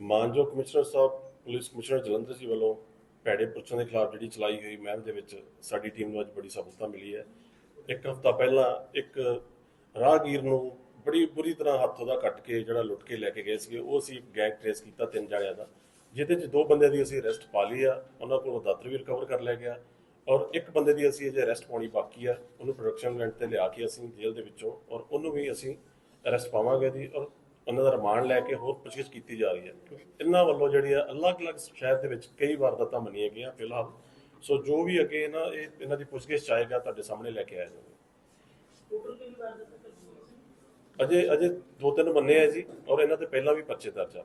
ਮਾਨਯੋਗ ਕਮਿਸ਼ਨਰ ਸਾਹਿਬ, police commissioner Jalandhar ji ਵੱਲੋਂ ਭੈੜੇ ਪੁਰਸ਼ਾਂ ਦੇ ਖਿਲਾਫ ਜਿਹੜੀ ਚਲਾਈ ਹੋਈ ਮੁਹਿੰਮ ਦੇ ਵਿੱਚ ਸਾਡੀ ਟੀਮ ਨੂੰ ਅੱਜ ਬੜੀ ਸਫਲਤਾ ਮਿਲੀ ਹੈ। ਇੱਕ ਹਫ਼ਤਾ ਪਹਿਲਾਂ ਇੱਕ ਰਾਹਗੀਰ ਨੂੰ ਬੜੀ ਬੁਰੀ ਤਰ੍ਹਾਂ ਹੱਥੋਂ ਦਾ ਕੱਟ ਕੇ ਜਿਹੜਾ ਲੁੱਟ ਕੇ ਲੈ ਕੇ ਗਏ ਸੀਗੇ, ਉਹ ਅਸੀਂ ਗੈਂਗ ਟ੍ਰੇਸ ਕੀਤਾ ਤਿੰਨ ਜਣਿਆਂ ਦਾ। ਜਿਹਦੇ ਚ ਦੋ ਬੰਦਿਆਂ ਦੀ ਅਸੀਂ ਅਰੈਸਟ ਪਾ ਲਈ ਆ, ਉਹਨਾਂ ਕੋਲੋਂ ਦਾਤਰ ਵੀ ਰਿਕਵਰ ਕਰ ਲਿਆ ਗਿਆ ਔਰ ਇੱਕ ਬੰਦੇ ਦੀ ਅਸੀਂ ਅਜੇ ਅਰੈਸਟ ਪਾਉਣੀ ਬਾਕੀ ਆ, ਉਹਨੂੰ ਪ੍ਰੋਡਕਸ਼ਨ ਰੈਂਟ ਤੇ ਲਿਆ ਕੇ ਅਸੀਂ ਜੇਲ੍ਹ ਦੇ ਵਿੱਚੋਂ ਔਰ ਉਹਨੂੰ ਵੀ ਅਸੀਂ ਅਰੈਸਟ ਪਾਵਾਂਗੇ ਜੀ ਔਰ ਉਹਨਾਂ ਦਾ ਰਿਮਾਂਡ ਲੈ ਕੇ ਹੋਰ ਪੁੱਛਗਿੱਛ ਕੀਤੀ ਜਾ ਰਹੀ ਹੈ। ਇਹਨਾਂ ਵੱਲੋਂ ਜਿਹੜੀ ਆ, ਅਲੱਗ-ਅਲੱਗ ਸ਼ਹਿਰ ਦੇ ਵਿੱਚ ਕਈ ਵਾਰਦਾਤਾਂ ਮੰਨੀਆਂ ਗਈਆਂ ਫਿਲਹਾਲ। ਸੋ ਜੋ ਵੀ ਅੱਗੇ ਇਹਨਾਂ, ਇਹ ਇਹਨਾਂ ਦੀ ਪੁੱਛਗਿੱਛ ਚਾਹੇਗਾ ਤੁਹਾਡੇ ਸਾਹਮਣੇ ਲੈ ਕੇ ਆਇਆ ਜਾਵੇਗਾ ਅਜੇ ਅਜੇ ਦੋ ਤਿੰਨ ਮੰਨੇ ਆ ਜੀ ਔਰ ਇਹਨਾਂ ਤੇ ਪਹਿਲਾਂ ਵੀ ਪਰਚੇ ਦਰਜ ਆ।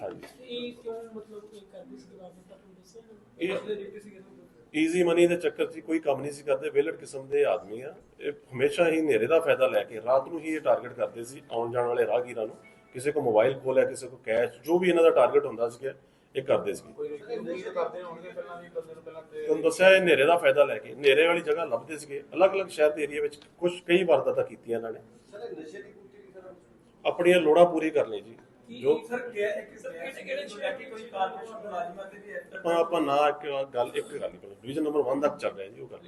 ਇਹ ਕਿਉਂ ਮਤਲਬ ਇਹ ਕਰਦੀ ਸੀ ਵਾਰਦਾਤ ਤੁਹਾਨੂੰ ਦੱਸਿਆ ਇਹ ਈਜ਼ੀ ਮਨੀ ਦੇ ਚੱਕਰ 'ਚ ਕੋਈ ਕੰਮ ਨਹੀਂ ਸੀ ਕਰਦੇ ਵਿਲਟ ਕਿਸਮ ਦੇ ਆਦਮੀ ਆ। ਇਹ ਹਮੇਸ਼ਾ ਹੀ ਹਨੇਰੇ ਦਾ ਫਾਇਦਾ ਲੈ ਕੇ ਰਾਤ ਨੂੰ ਹੀ ਇਹ ਟਾਰਗੇਟ ਕਰਦੇ ਸੀ ਆਉਣ ਜਾਣ ਵਾਲੇ ਰਾਹਗੀਰਾਂ ਨੂੰ। ਕਿਸੇ ਕੋ ਮੋਬਾਈਲ ਖੋਲਿਆ ਕਿਸੇ ਕੋ ਕੈਸ਼ ਜੋ ਵੀ ਇਹਨਾਂ ਦਾ ਟਾਰਗੇਟ ਹੁੰਦਾ ਸੀ ਇਹ ਕਰਦੇ ਸੀ। ਕੋਈ ਉਮੀਦ ਕਰਦੇ ਹੋਣਗੇ ਪਹਿਲਾਂ ਵੀ ਬੰਦੇ ਨੂੰ ਪਹਿਲਾਂ ਤੇ ਤੁਹਾਨੂੰ ਦੱਸਿਆ ਇਹ ਹਨੇਰੇ ਦਾ ਫਾਇਦਾ ਲੈ ਕੇ। ਹਨੇਰੇ ਵਾਲੀ ਜਗ੍ਹਾ ਲੱਭਦੇ ਸੀਗੇ ਅਲੱਗ-ਅਲੱਗ ਸ਼ਹਿਰ ਦੇ ਏਰੀਆ ਵਿੱਚ ਕੁਝ ਕਈ ਵਾਰਦਾਤਾਂ ਕੀਤੀਆਂ ਇਹਨਾਂ ਨੇ। ਆਪਣੀਆਂ ਲੋੜਾਂ ਪੂਰੀ ਕਰ ਲਈ ਜੀ। ਜੋ ਸਰ ਕਿਹਾ ਇੱਕ ਕਿਹੜੇ ਕਿਹੜੇ ਲੈ ਕੇ ਕੋਈ ਕਾਰਪੋਰੇਸ਼ਨ ਮੁਲਾਜ਼ਮਾਂ ਤੇ ਵੀ ਐਕਟਰ ਆਪਾਂ ਆਪਾਂ ਨਾ ਇੱਕ ਗੱਲ ਇੱਕ ਗੱਲ ਨਹੀਂ ਡਿਵੀਜ਼ਨ ਨੰਬਰ 1 ਤੱਕ ਚੱਲ ਰਿਹਾ ਜੀ ਉਹ ਗੱਲ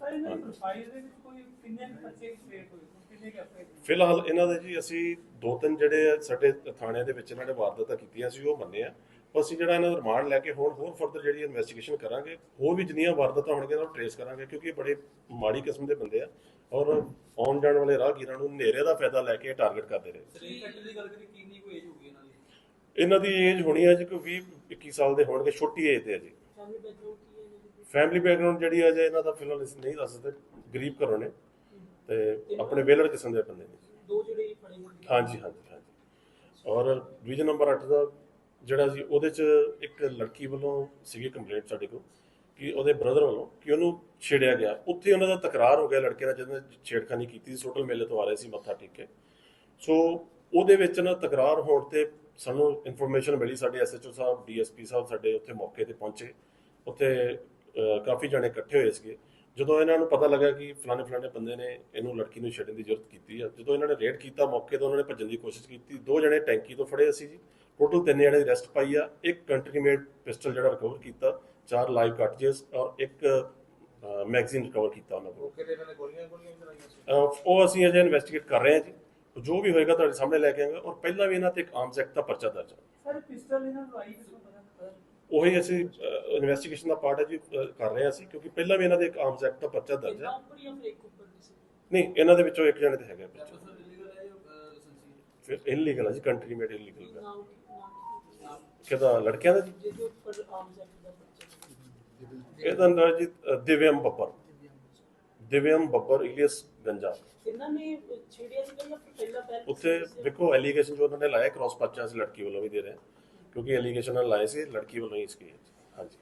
ਸਰ ਇਹਨਾਂ ਦੀ ਫਾਈਲ ਦੇ ਵਿੱਚ ਕੋਈ ਕਿੰਨੇ ਕੁ ਬੱਚੇ ਕ੍ਰੀਏਟ ਹੋਏ? ਕਿੰਨੇ ਕੁ ਐਫਆਈ ਫਿਲਹਾਲ ਇਹਨਾਂ ਦੇ ਜੀ ਅਸੀਂ ਦੋ ਤਿੰਨ ਜਿਹੜੇ ਸਾਡੇ ਥਾਣਿਆਂ ਦੇ ਵਿੱਚ ਇਹਨਾਂ ਨੇ ਵਾਰਦਾਤਾਂ ਕੀਤੀਆਂ ਸੀ ਉਹ ਮੰਨੇ ਆ। ਅਸੀਂ ਜਿਹੜਾ ਇਹਨਾਂ ਦਾ ਰਿਮਾਂਡ ਲੈ ਕੇ ਹੋਰ ਹੋਰ ਫਰਦਰ ਜਿਹੜੀ ਇਨਵੈਸਟੀਗੇਸ਼ਨ ਕਰਾਂਗੇ ਹੋਰ ਵੀ ਜਿੰਨੀਆਂ ਵਾਰਦਾਤਾਂ ਹੋਣਗੀਆਂ ਉਹਨਾਂ ਨੂੰ ਟ੍ਰੇਸ ਕਰਾਂਗੇ ਕਿਉਂਕਿ ਇਹ ਬੜੇ ਮਾੜੀ ਕਿਸਮ ਦੇ ਬੰਦੇ ਆ ਔਰ ਆਉਣ ਜਾਣ ਵਾਲੇ ਰਾਹਗੀਰਾਂ ਨੂੰ ਹਨੇਰੇ ਦਾ ਫਾਇਦਾ ਲੈ ਕੇ ਟਾਰਗੇਟ ਕਰਦੇ ਰਹੇ। ਸਰੀਰ ਫੈਕਟਰ ਦੀ ਗੱਲ ਕਰੀ ਕਿੰਨੀ ਕੋਈ ਏਜ ਹੋਊਗੀ ਇਹਨਾਂ ਦੀ? ਇਹਨਾਂ ਦੀ ਏਜ ਹੋਣੀ ਹੈ ਜੀ ਕੋਈ 20 21 ਸਾਲ ਦੇ ਹੋਣਗੇ ਛੋਟੀ ਏਜ ਦੇ ਆ ਜੀ। ਫੈਮਿਲੀ ਬੈਕਗ੍ਰਾਉਂਡ ਕੀ ਹੈ ਇਹਨਾਂ ਦੀ ਫੈਮਿਲੀ ਬੈਕਗ੍ਰਾਉਂਡ ਜਿਹੜੀ ਹੈ ਜੇ ਇਹਨਾਂ ਦਾ ਫਿਲਹਾਲ ਅਸੀਂ ਨਹੀਂ ਦੱਸ ਸਕਦੇ ਗਰੀਬ ਘਰੋਂ ਨੇ ਤੇ ਆਪਣੇ ਵੇਲੜ ਕਿਸਮ ਦੇ ਬੰਦੇ ਨੇ। ਦੋ ਜਿਹੜੇ ਫੜੇ ਹਾਂਜੀ ਹਾਂਜੀ ਹਾਂਜੀ। ਔਰ ਡਿਵੀਜ਼ਨ ਨੰਬਰ 8 ਦਾ ਜਿਹੜਾ ਸੀ, ਉਹਦੇ ਚ ਇੱਕ ਲੜਕੀ ਵੱਲੋਂ ਸੀਗੀ ਕੰਪਲੇਂਟ ਸਾਡੇ ਕੋਲ ਕਿ ਉਹਦੇ ਬ੍ਰਦਰ ਵੱਲੋਂ ਕਿ ਉਹਨੂੰ ਛੇੜਿਆ ਗਿਆ। ਉੱਥੇ ਉਹਨਾਂ ਦਾ ਤਕਰਾਰ ਹੋ ਗਿਆ ਲੜਕੇ ਨਾਲ ਜਿਹਨੇ ਛੇੜਖਾਨੀ ਕੀਤੀ ਸੀ, ਸੋਟਲ ਮੇਲੇ ਤੋਂ ਆ ਰਹੇ ਸੀ ਮੱਥਾ ਟੇਕ ਕੇ। ਸੋ ਉਹਦੇ ਵਿੱਚ ਨਾ ਤਕਰਾਰ ਹੋਣ ਤੇ ਸਾਨੂੰ ਇਨਫੋਰਮੇਸ਼ਨ ਮਿਲੀ, ਸਾਡੇ ਐਸਐਚਓ ਸਾਹਿਬ ਡੀਐਸਪੀ ਸਾਹਿਬ ਸਾਡੇ ਉੱਥੇ ਮੌਕੇ ਤੇ ਪਹੁੰਚੇ। ਉੱਥੇ ਕਾਫੀ ਜਣੇ ਇਕੱਠੇ ਹੋਏ ਸੀਗੇ। ਜਦੋਂ ਇਹਨਾਂ ਨੂੰ ਪਤਾ ਲੱਗਾ ਕਿ ਫਲਾਣੇ ਫਲਾਣੇ ਬੰਦੇ ਨੇ ਇਹਨੂੰ ਲੜਕੀ ਨੂੰ ਛੇੜਨ ਦੀ ਜ਼ਰੂਰਤ ਕੀਤੀ ਆ, ਜਦੋਂ ਇਹਨਾਂ ਨੇ ਰੇਡ ਕੀਤਾ ਮੌਕੇ ਤੋਂ, ਉਹਨਾਂ ਨੇ ਭੱਜਣ ਦੀ ਕੋਸ਼ਿਸ਼ ਕੀਤੀ। ਦੋ ਜਣੇ ਟੈਂਕੀ ਤੋਂ ਫੜੇ ਅਸੀਂ ਜੀ। ਟੋਟਲ ਤਿੰਨ ਜਣੇ ਦੀ ਅਰੈਸਟ ਪਾਈ ਆ ਇੱਕ ਕੰਟਰੀ ਮੇਡ ਪਿਸਟਲ ਜਿਹੜਾ ਰਿਕਵਰ ਕੀਤਾ ਚਾਰ ਲਾਈਵ ਕਾਰਟ੍ਰਿਜਸ ਔਰ ਇੱਕ ਮੈਗਜ਼ੀਨ ਰਿਕਵਰ ਕੀਤਾ ਉਹਨਾਂ ਕੋਲ। ਮੌਕੇ ਤੇ ਇਹਨਾਂ ਨੇ ਗੋਲੀਆਂ ਗੋਲੀਆਂ ਵੀ ਚਲਾਈਆਂ ਸੀ? ਉਹ ਅਸੀਂ ਅਜੇ ਇਨਵੈਸਟੀਗੇਟ ਕਰ ਰਹੇ ਹਾਂ ਜੀ। ਜੋ ਵੀ ਹੋਏਗਾ ਤੁਹਾਡੇ ਸਾਹਮਣੇ ਲੈ ਕੇ ਆਵਾਂਗੇ ਔਰ ਪਹਿਲਾਂ ਵੀ ਇਹਨਾਂ ਤੇ ਇੱਕ ਆਰਮਸ ਐਕਟ ਦਾ ਪਰਚਾ ਦਰਜ ਹੈ ਸਰ ਪਿਸਟਲ ਇਹਨਾਂ ਨੂੰ ਆਈ ਕਿਸ ਨੂੰ ਪਤਾ ਉਹੀ ਅਸੀਂ ਇਨਵੈਸਟੀਗੇਸ਼ਨ ਦਾ ਪਾਰਟ ਹੈ ਜੀ ਕਰ ਰਹੇ ਹਾਂ ਅਸੀਂ ਕਿਉਂਕਿ ਪਹਿਲਾਂ ਵੀ ਇਹਨਾਂ ਦੇ ਇੱਕ ਆਰਮਸ ਐਕਟ ਦਾ ਪਰਚਾ ਦਰਜ ਹੈ ਫਿਰ ਨਹੀਂ ਇਹਨਾਂ ਦੇ ਵਿੱਚੋਂ ਇੱਕ ਜਣੇ ਤੇ ਹੈਗਾ ਪਰਚਾ। ਸਰ ਇਲੀਗਲ ਹੈ ਜਾਂ ਲਾਇਸੈਂਸੀ ਫਿਰ ਇਨਲੀਗਲ ਹੈ ਜੀ ਕੰਟਰੀ ਮੇਡ ਇਨਲੀਗਲ ਹੈ। ਕਿਹਦਾ ਲੜਕਿਆਂ ਦਾ ਜੀ ਇਹਦਾ ਜੀ ਅਹ, ਦਿਵਿਅਮ ਬੱਬਰ। ਦਿਵਿਅਮ ਬੱਬਰ। ਇਲੀਅਸ ਗੰਜਾ ਇਹਨਾਂ ਨੇ ਛੇੜਿਆ ਸੀ ਜਾਂ ਫਿਰ ਪਹਿਲਾਂ ਪਹਿਲਾਂ ਉੱਥੇ ਦੇਖੋ ਐਲੀਗੇਸ਼ਨ ਜੋ ਉਹਨਾਂ ਨੇ ਲਾਇਆ ਕ੍ਰਾਸ ਪਰਚਾ ਸੀ ਲੜਕੀ ਵੱਲੋਂ ਵੀ ਦੇ ਰਹੇ ਹਾਂ। ਕਿਉਂਕਿ ਐਲੀਗੇਸ਼ਨ ਨਾਲ ਲਾਏ ਸੀ ਲੜਕੀ ਵੱਲੋਂ ਹੀ ਇਸਕੀ ਹਾਂਜੀ।